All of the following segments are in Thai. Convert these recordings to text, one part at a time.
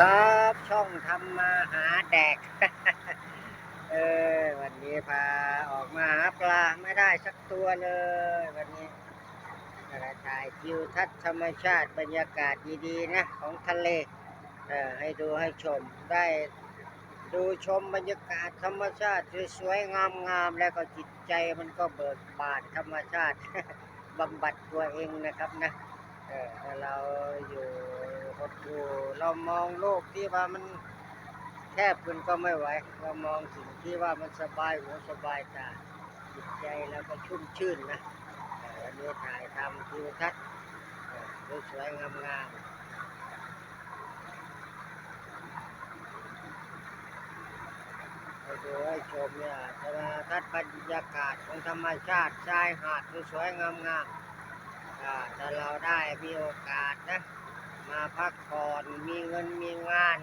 ครับช่องทำมาหาแดก เออวันนี้พาออกมาหาปลาไม่ได้สักตัวเลยวันนี้กระถ่ายทิวทัศน์ธรรมชาติบรรยากาศดีๆนะของทะเลเออให้ดูให้ชมได้ดูชมบรรยากาศธรรมชาติสวยๆงามๆแล้วก็จิตใจมันก็เบิกบานธรรมชาติบำบัดตัวเองนะครับนะ เออถ้าเราอยู่หดอยู่เรามองโลกที่ว่ามันแคบขึ้นก็ไม่ไหวเรามองสิ่งที่ว่ามันสบายหูสบายตาจิตใจเราก็ชุ่มชื่นนะเออวันนี้ถ่ายทำทิวทัศน์สวยงามๆให้ดูให้ชมเนี่ยธรรมทัศน์บรรยากาศของธรรมชาติชายหาดสวยงามๆอ่า ถ้าเราได้มีโอกาสนะ มาพักผ่อนมีเงินมีงาน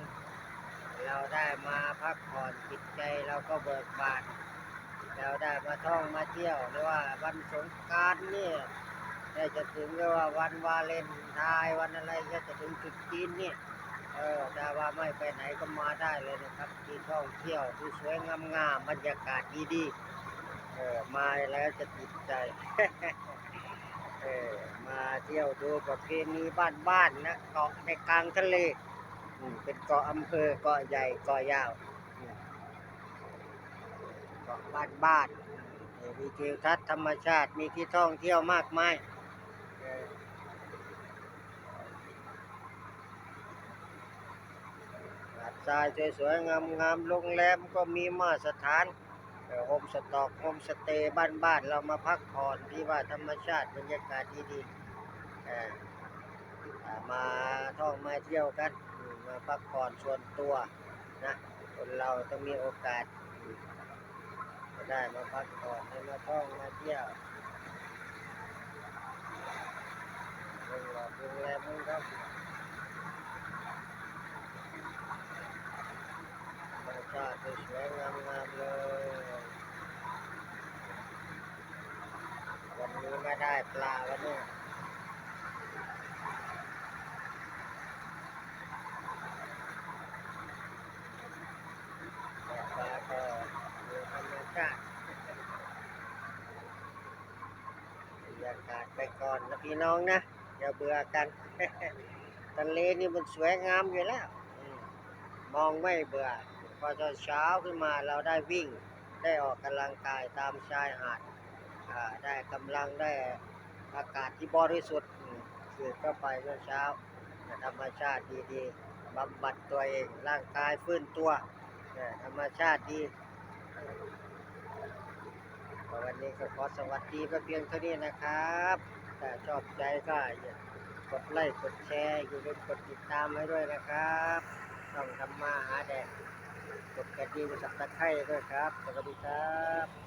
เราได้มาพักผ่อนจิตใจเราก็เบิกบานเราได้มาท่องมาเที่ยวหรือว่าวันสงการนี่ได้จะถึงหรือว่าวันวาเลนไทน์วันอะไรก็จะถึงจุดจีนนี่เออแต่ว่าไม่ไปไหนก็มาได้เลยนะครับที่ท่องเที่ยวที่สวยงามๆบรรยากาศดีๆเออมาแล้วจะติดใจ เออมาเที่ยวดูประเพณีบ้านๆนะเกาะในกลางทะเลอืมเป็นเกาะอำเภอเกาะใหญ่เกาะยาวอืมเกาะบ้านๆเออมีทิวทัศน์ธรรมชาติมีที่ท่องเที่ยวมากมายเออหาดทรายสวยๆงามๆโรงแรมก็มีมาตรฐาน โฮมสตอกโฮมสเตย์บ้านๆเรามาพักผ่อนที่ว่าธรรมชาติบรรยากาศดีๆมาท่องมาเที่ยวกันมาพักผ่อนส่วนตัวนะคนเราต้องมีโอกาสจะได้มาพักผ่อนให้มาท่องมาเที่ยวโรงแรมโรงแรมมึงครับาติสวยงามเลย วันนี้ไม่ได้ปลาวันนี้แต่ปลาก็อยู่ธรรมชาติบรรยากาศไปก่อนนะพี่น้องนะอย่าเบื่อกันทะเลนี่มันสวยงามอยู่แล้ว มองไม่เบื่อ พอตอนเช้าขึ้นมาเราได้วิ่งได้ออกกำลังกายตามชายหาดได้กำลังได้อากาศที่บริสุทธิ์อืมสูดเข้าไปเมื่อเช้าธรรมชาติดีๆบำบัดตัวเองร่างกายฟื้นตัวธรรมชาติดีวันนี้ก็ขอสวัสดีก็เพียงเท่านี้นะครับถ้าชอบใจก็อย่ากดไลค์กดแชร์อย่าลืมกดติดตามให้ด้วยนะครับ ต้องทำมาหาแดก กดกระดิ่งสัทตะไคร้ด้วยครับ สวัสดีครับ